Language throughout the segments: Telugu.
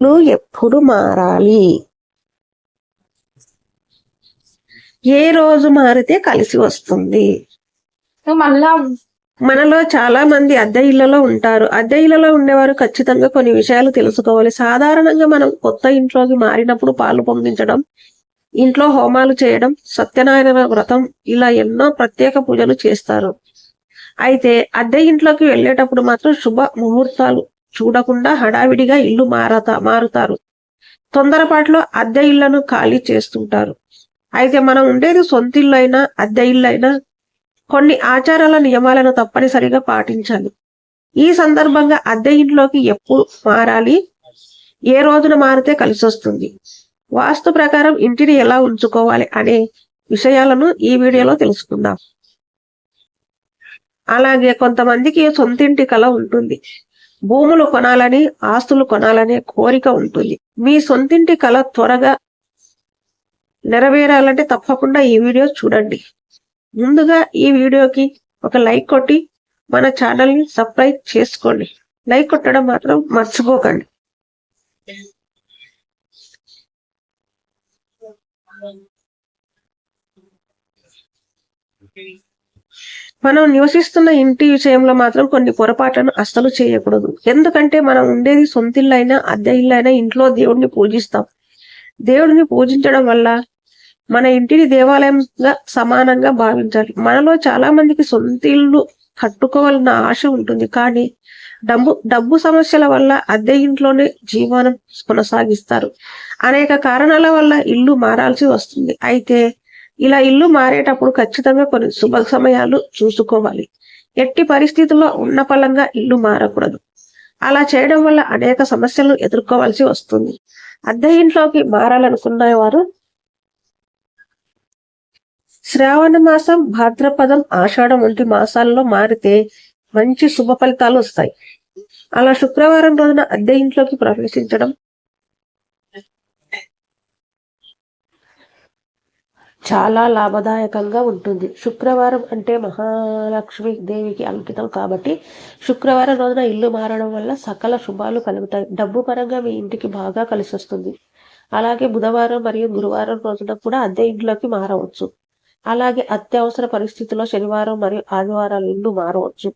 నువ్వు ఎప్పుడు మారాలి? ఏ రోజు మారితే కలిసి వస్తుంది? మళ్ళా మనలో చాలా మంది అద్దె ఇళ్ళలో ఉంటారు. అద్దె ఇళ్ళలో ఉండేవారు ఖచ్చితంగా కొన్ని విషయాలు తెలుసుకోవాలి. సాధారణంగా మనం కొత్త ఇంట్లోకి మారినప్పుడు పాలు పొంగించడం ఇంట్లో హోమాలు చేయడం సత్యనారాయణ వ్రతం ఇలా ఎన్నో ప్రత్యేక పూజలు చేస్తారు. అయితే అద్దె ఇంట్లోకి వెళ్ళేటప్పుడు మాత్రం శుభ ముహూర్తాలు చూడకుండా హడావిడిగా ఇల్లు మారతా మారుతారు. తొందరపాటులో అద్దె ఇళ్ళను ఖాళీ చేస్తుంటారు. అయితే మనం ఉండేది సొంత ఇల్లు అయినా అద్దె ఇల్లు అయినా కొన్ని ఆచారాల నియమాలను తప్పనిసరిగా పాటించాలి. ఈ సందర్భంగా అద్దె ఇంట్లోకి ఎప్పుడు మారాలి? ఏ రోజున మారితే కలిసి వస్తుంది వాస్తు ప్రకారం ఇంటిని ఎలా ఉంచుకోవాలి అనే విషయాలను ఈ వీడియోలో తెలుసుకుందాం. అలాగే కొంతమందికి సొంతింటి కళ ఉంటుంది. భూములు కొనాలని ఆస్తులు కొనాలనే కోరిక ఉంటుంది. మీ సొంతింటి కల త్వరగా నెరవేరాలంటే తప్పకుండా ఈ వీడియో చూడండి. ముందుగా ఈ వీడియోకి ఒక లైక్ కొట్టి మన ఛానల్ని సబ్స్క్రైబ్ చేసుకోండి. లైక్ కొట్టడం మాత్రం మర్చిపోకండి. మనం నివసిస్తున్న ఇంటి విషయంలో మాత్రం కొన్ని పొరపాట్లను అస్సలు చేయకూడదు. ఎందుకంటే మనం ఉండేది సొంత ఇల్లు అయినా అద్దె ఇల్లు అయినా ఇంట్లో దేవుడిని పూజిస్తాం. దేవుడిని పూజించడం వల్ల మన ఇంటిని దేవాలయంగా సమానంగా భావించాలి. మనలో చాలా మందికి సొంత ఇల్లు కట్టుకోవాలన్న ఆశ ఉంటుంది. కానీ డబ్బు డబ్బు సమస్యల వల్ల అద్దె ఇంట్లోనే జీవనం కొనసాగిస్తారు. అనేక కారణాల వల్ల ఇల్లు మారాల్సి వస్తుంది. అయితే ఇలా ఇల్లు మారేటప్పుడు ఖచ్చితంగా కొన్ని శుభ సమయాలు చూసుకోవాలి. ఎట్టి పరిస్థితుల్లో ఉన్న పలంగా ఇల్లు మారకూడదు. అలా చేయడం వల్ల అనేక సమస్యలు ఎదుర్కోవాల్సి వస్తుంది. అద్దె ఇంట్లోకి మారాలనుకున్న వారు శ్రావణ మాసం భాద్రపదం ఆషాఢం వంటి మాసాల్లో మారితే మంచి శుభ ఫలితాలు వస్తాయి. అలా శుక్రవారం రోజున అద్దె ఇంట్లోకి ప్రవేశించడం చాలా లాభదాయకంగా ఉంటుంది. శుక్రవారం అంటే మహాలక్ష్మి దేవికి అంకితం కాబట్టి శుక్రవారం రోజున ఇల్లు మారడం వల్ల సకల శుభాలు కలుగుతాయి. డబ్బు పరంగా మీ ఇంటికి బాగా కలిసి వస్తుంది. అలాగే బుధవారం మరియు గురువారం రోజున కూడా అద్దె ఇంట్లోకి మారవచ్చు. అలాగే అత్యవసర పరిస్థితుల్లో శనివారం మరియు ఆదివారాలు ఇల్లు మారవచ్చు.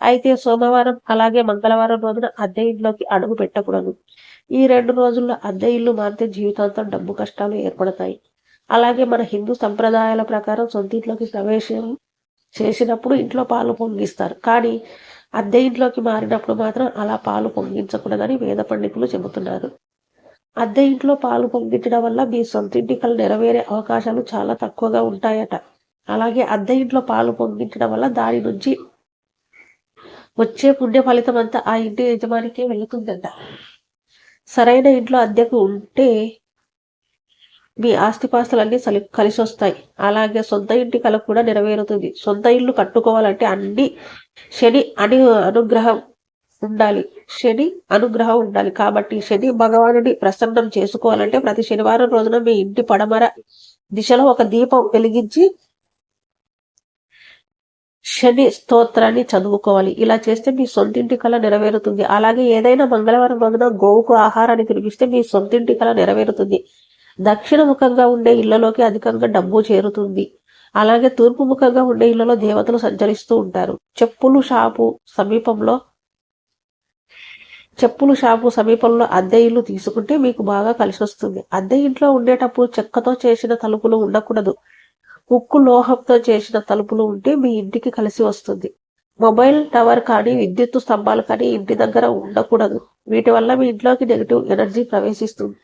అయితే సోమవారం అలాగే మంగళవారం రోజున అద్దె ఇంట్లోకి అడుగు పెట్టకూడదు. ఈ రెండు రోజుల్లో అద్దె ఇల్లు మారితే జీవితాంతం డబ్బు కష్టాలు ఏర్పడతాయి. అలాగే మన హిందూ సంప్రదాయాల ప్రకారం సొంత ఇంట్లోకి ప్రవేశం చేసినప్పుడు ఇంట్లో పాలు పొంగిస్తారు. కానీ అద్దె ఇంట్లోకి మారినప్పుడు మాత్రం అలా పాలు పొంగించకూడదని వేద పండితులు చెబుతున్నారు. అద్దె ఇంట్లో పాలు పొంగించడం వల్ల మీ సొంతింటి కళ నెరవేరే అవకాశాలు చాలా తక్కువగా ఉంటాయట. అలాగే అద్దె ఇంట్లో పాలు పొంగించడం వల్ల దాని నుంచి వచ్చే పుణ్య ఫలితం అంతా ఆ ఇంటి యజమానికే వెళుతుందంట. సరైన ఇంట్లో అద్దెకు ఉంటే మీ ఆస్తిపాస్తులన్నీ సలి కలిసి వస్తాయి అలాగే సొంత ఇంటి కళ కూడా నెరవేరుతుంది. సొంత ఇల్లు కట్టుకోవాలంటే అన్ని శని అని అనుగ్రహం ఉండాలి. శని అనుగ్రహం ఉండాలి. కాబట్టి శని భగవానుడి ప్రసన్నం చేసుకోవాలంటే ప్రతి శనివారం రోజున మీ ఇంటి పడమర దిశలో ఒక దీపం వెలిగించి శని స్తోత్రాన్ని చదువుకోవాలి. ఇలా చేస్తే మీ సొంతింటి కళ నెరవేరుతుంది. అలాగే ఏదైనా మంగళవారం రోజున గోవుకు ఆహారాన్ని తినిపిస్తే మీ సొంతింటి కళ నెరవేరుతుంది. దక్షిణ ముఖంగా ఉండే ఇళ్ళలోకి అధికంగా డబ్బు చేరుతుంది. అలాగే తూర్పు ముఖంగా ఉండే ఇళ్ళలో దేవతలు సంచరిస్తూ ఉంటారు. చెప్పులు షాపు సమీపంలో చెప్పులు షాపు సమీపంలో అద్దె ఇల్లు తీసుకుంటే మీకు బాగా కలిసి వస్తుంది. అద్దె ఇంట్లో ఉండేటప్పుడు చెక్కతో చేసిన తలుపులు ఉండకూడదు. ఉక్కు లోహంతో చేసిన తలుపులు ఉంటే మీ ఇంటికి కలిసి వస్తుంది. మొబైల్ టవర్ కానీ విద్యుత్ స్తంభాలు కానీ ఇంటి దగ్గర ఉండకూడదు. వీటి వల్ల మీ ఇంట్లోకి నెగిటివ్ ఎనర్జీ ప్రవేశిస్తుంది.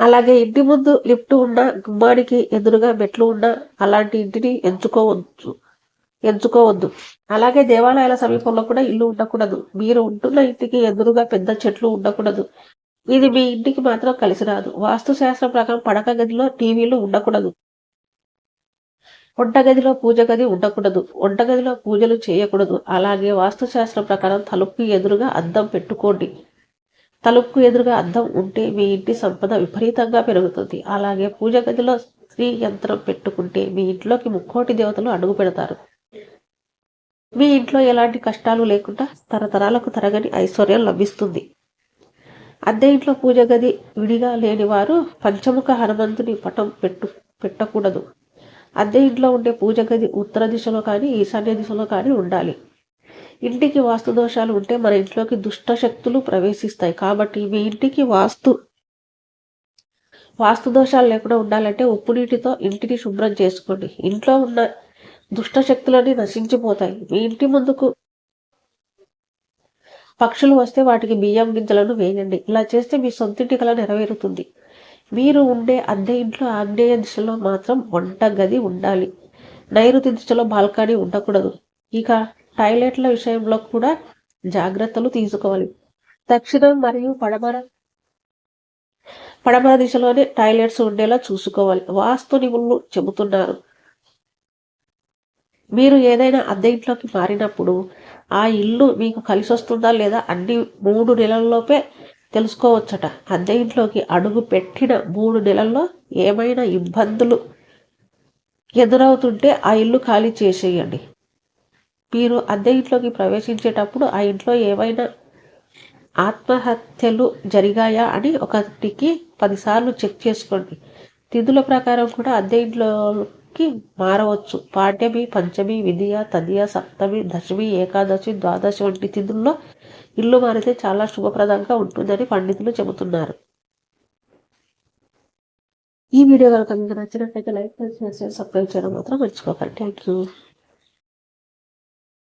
అలాగే ఇంటి ముందు లిఫ్ట్ ఉన్న గుమ్మానికి ఎదురుగా మెట్లు ఉన్న అలాంటి ఇంటిని ఎంచుకోవచ్చు ఎంచుకోవద్దు. అలాగే దేవాలయాల సమీపంలో కూడా ఇల్లు ఉండకూడదు. మీరు ఉంటున్న ఇంటికి ఎదురుగా పెద్ద చెట్లు ఉండకూడదు. ఇది మీ ఇంటికి మాత్రం కలిసి రాదు. వాస్తు శాస్త్రం ప్రకారం పడక గదిలో టీవీలు ఉండకూడదు. వంటగదిలో పూజ గది ఉండకూడదు. వంటగదిలో పూజలు చేయకూడదు. అలాగే వాస్తుశాస్త్రం ప్రకారం తలుపుకి ఎదురుగా అద్దం పెట్టుకోండి. తలుపుకు ఎదురుగా అద్దం ఉంటే మీ ఇంటి సంపద విపరీతంగా పెరుగుతుంది. అలాగే పూజ గదిలో స్త్రీ యంత్రం పెట్టుకుంటే మీ ఇంట్లోకి ముక్కోటి దేవతలు అడుగు పెడతారు. మీ ఇంట్లో ఎలాంటి కష్టాలు లేకుండా తరతరాలకు తరగని ఐశ్వర్యం లభిస్తుంది. అద్దె ఇంట్లో పూజ గది విడిగా లేని వారు పంచముఖ హనుమంతుని పటం పెట్టు పెట్టకూడదు. అద్దె ఇంట్లో ఉండే పూజ గది ఉత్తర దిశలో కానీ ఈశాన్య దిశలో కానీ ఉండాలి. ఇంటికి వాస్తు దోషాలు ఉంటే మన ఇంట్లోకి దుష్ట శక్తులు ప్రవేశిస్తాయి. కాబట్టి మీ ఇంటికి వాస్తు వాస్తు దోషాలు లేకుండా ఉండాలంటే ఉప్పు నీటితో ఇంటిని శుభ్రం చేసుకోండి. ఇంట్లో ఉన్న దుష్ట శక్తులన్నీ నశించిపోతాయి. మీ ఇంటి ముందుకు పక్షులు వస్తే వాటికి బియ్యం గింజలను వేయండి. ఇలా చేస్తే మీ సొంతింటి కల నెరవేరుతుంది. మీరు ఉండే అద్దె ఇంట్లో ఆగ్నేయ దిశలో మాత్రం వంట గది ఉండాలి. నైరుతి దిశలో బాల్కనీ ఉండకూడదు. ఇక టాయిలెట్ల విషయంలో కూడా జాగ్రత్తలు తీసుకోవాలి. దక్షిణం మరియు పడమర పడమర దిశలోనే టాయిలెట్స్ ఉండేలా చూసుకోవాలి. వాస్తు నిపుణులు చెబుతున్నారు. మీరు ఏదైనా అద్దె ఇంట్లోకి మారినప్పుడు ఆ ఇల్లు మీకు కలిసి వస్తుందా లేదా అన్ని మూడు నెలల్లోపే తెలుసుకోవచ్చట. అద్దె ఇంట్లోకి అడుగు పెట్టిన మూడు నెలల్లో ఏమైనా ఇబ్బందులు ఎదురవుతుంటే ఆ ఇల్లు ఖాళీ చేసేయండి. మీరు అద్దె ఇంట్లోకి ప్రవేశించేటప్పుడు ఆ ఇంట్లో ఏవైనా ఆత్మహత్యలు జరిగాయా అని ఒకటికి పదిసార్లు చెక్ చేసుకోండి. తిథుల ప్రకారం కూడా అద్దె ఇంట్లోకి మారవచ్చు. పాడ్యమి పంచమి విధియ తదియ సప్తమి దశమి ఏకాదశి ద్వాదశి వంటి తిథుల్లో ఇల్లు మారితే చాలా శుభప్రదంగా ఉంటుందని పండితులు చెబుతున్నారు. ఈ వీడియో కనుక మీకు నచ్చినట్లయితే లైక్ చేసి సబ్స్క్రైబ్ చేయడం మాత్రం మర్చిపోకండి. Thank you